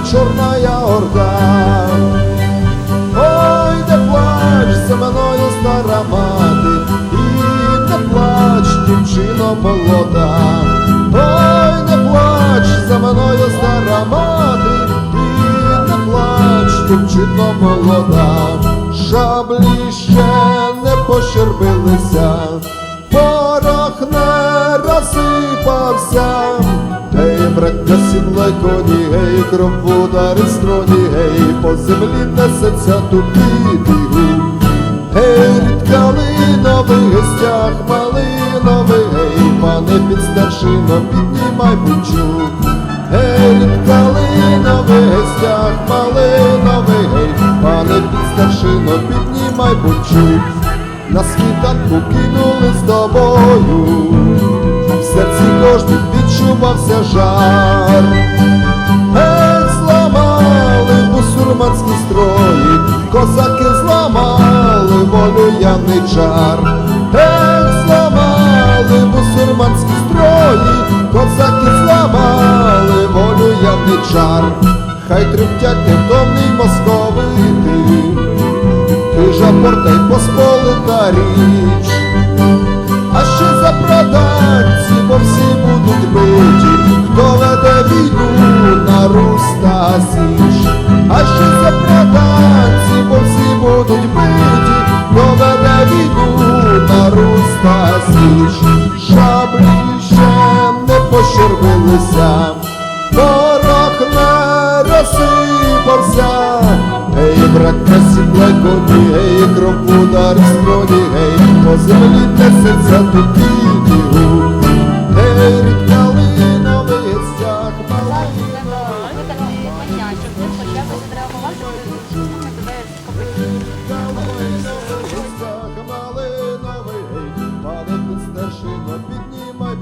Налетіла чорна орда. Ой, не плач за мною стара мати, і не плач, дівчино молода. Ой, не плач за мною стара мати, і не плач, дівчино молода. Шаблі ще не пощербилися, порох не розсипався. Гей, браття, сідлай коні, гей, кров удари строні, гей, по землі несеться тупий бігу. Гей, від калинових гостях, малиновий, гей, пане під старшино, піднімай бучук. Гей, від калинових гостях, малиновий, гей, пане під старшино, піднімай бучук. На світанку кинули з тобою, в серці кожним відчувався жар. Ей, зламали бусурманські строї, козаки зламали волю яничар. Ей, зламали бусурманські строї, козаки зламали волю яничар. Хай тремтять невтомний московити, хижа порта й посполита річ. А ще за проданці, бо всі будуть биті, хто веде війну на Русь та Січ. А ще за проданці, бо всі будуть биті, хто веде війну на Русь та Січ. Шаблі ще не пощербилися, порох не розсипався. Ей, браття, сідлай коні, гей, кров удар строні, гей, по землі несеться тупі бігу. Гей, від калинових стяг, малиновий, гей, пане під старшино, піднімай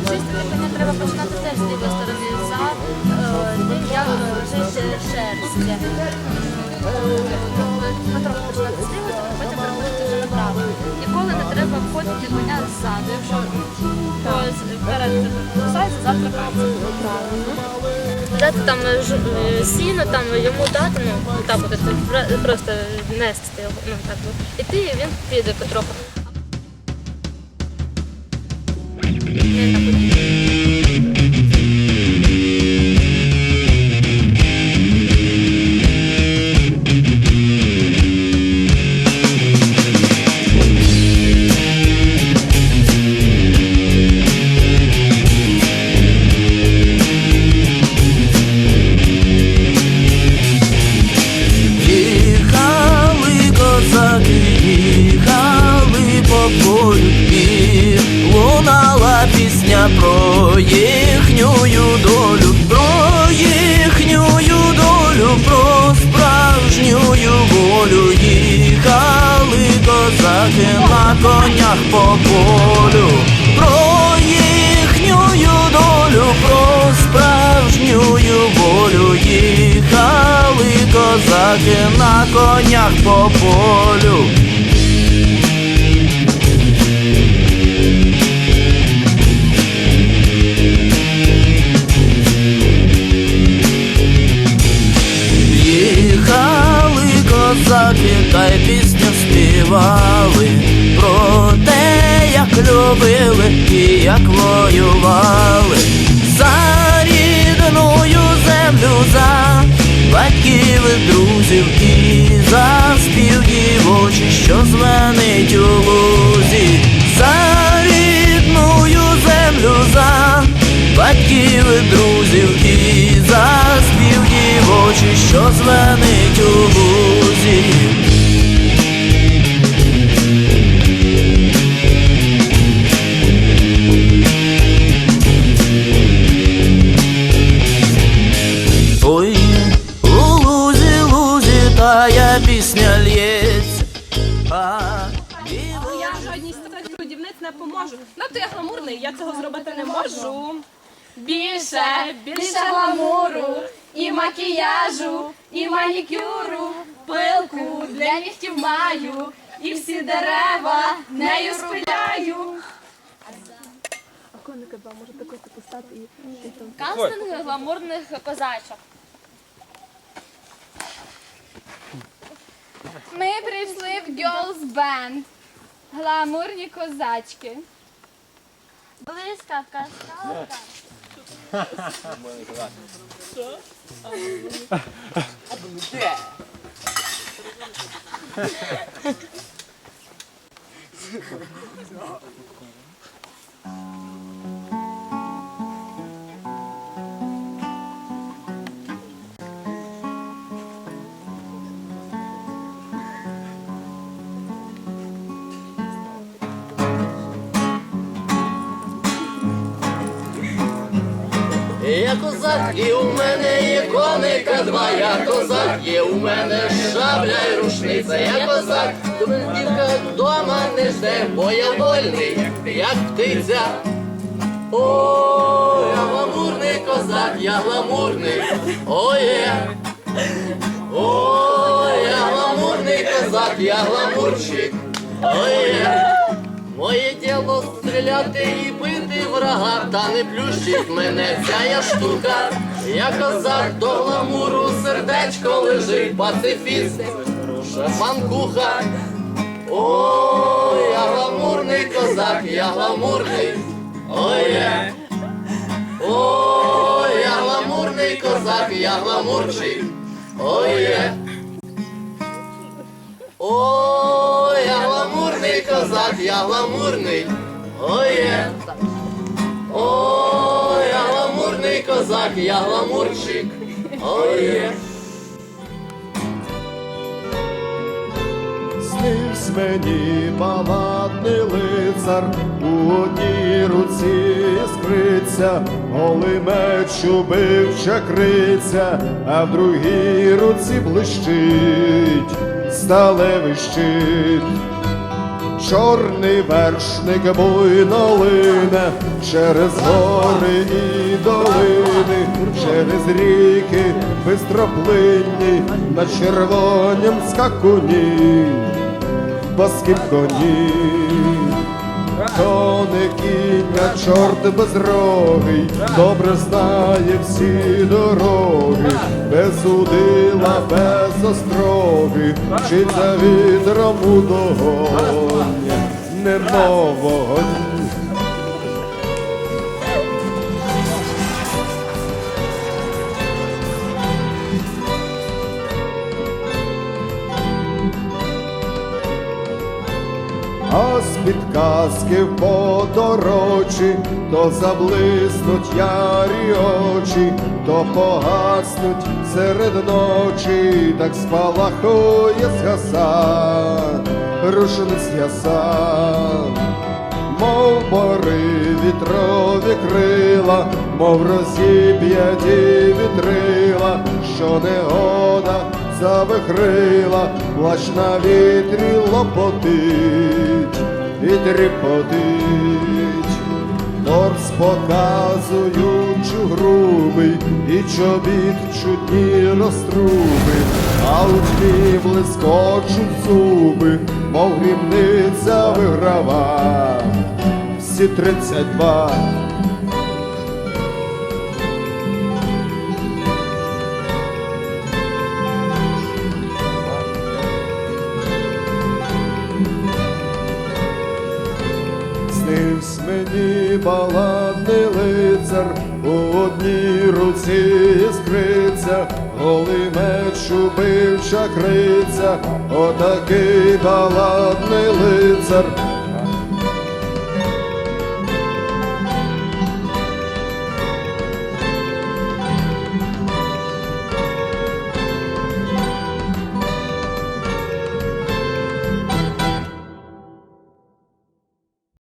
чисте дихання треба починати теж з лівої сторони. За е, тим, як лежить шерсть. Потім переходити вже направо. Ніколи не треба входити коня ззаду. Якщо вперед бросається, завтра. Дати там е, е, сіно, там йому дати, ну так от, просто нести його, ну так і він піде потроху. Не так про їхню долю, про їхню долю, про справжню волю. Їхали козаки на конях по полю, про їхню долю, про справжню волю. Їхали козаки на конях по полю. Любили і як воювали за рідною землю, за батьків і друзів і за спів дівочі, що звенить у лузі, за рідною землю, за батьків і друзів і за спів дівочі, що звенить у лузі. Зробити не можу. Більше, більше гламуру, і макіяжу, і манікюру, пилку для нігтів маю, і всі дерева нею спиляю. коника два, може також таку стати і і там. Кастинг гламурних козачок. Ми прийшли в Girls Band. Гламурні козачки. Блискавка, скалка. Я козак, і у мене є коника два, я козак, є у мене шабля й рушниця, я козак, мене дівка вдома не жде, бо я вольний, як птиця. О, я гламурний козак, я гламурний, оє. О, я гламурний козак, я гламурчик, оє. Моє діло стріляти і бити врага, та не плющить мене ця я штука. Я козак до гламуру сердечко лежить, пацифіст, шефанкуха. О, я гламурний козак, я гламурний. Ой, Оє. О, я гламурний козак, я гламурчик. Оє. О, я гламурний козак, я гламурний. Оє. О, я гламурний козак, я гламурчик. Оє. Снивсь мені палатний лицар, у одній руці іскриця, голий меч убив чакриця, а в другій руці блищить сталевий щит. Чорний вершник буйно лине через гори і долини, через ріки бистроплинні, на червонім скакуні, баскім коні. То не кінь, а чорт безрогий, добре знає всі дороги, без удила, без остроги, вчиться вітром у догоні, немов вогонь. А з-під казки в подорожі, то заблиснуть ярі очі, то погаснуть серед ночі, так спалахує згаса, рушниць яса, мов бори вітрові крила, мов розіб'яті вітрила, що негода завихрила, плащ на вітрі лопотить і тріпотить. Торс показуючи грубий, і чобіт чудні розтруби, а у тьмі блискочуть зуби, мов грімниця виграва. Всі тридцять два. Мені баладний лицар, у одній руці іскриця, голий меч убив чакриця, отакий баладний лицар,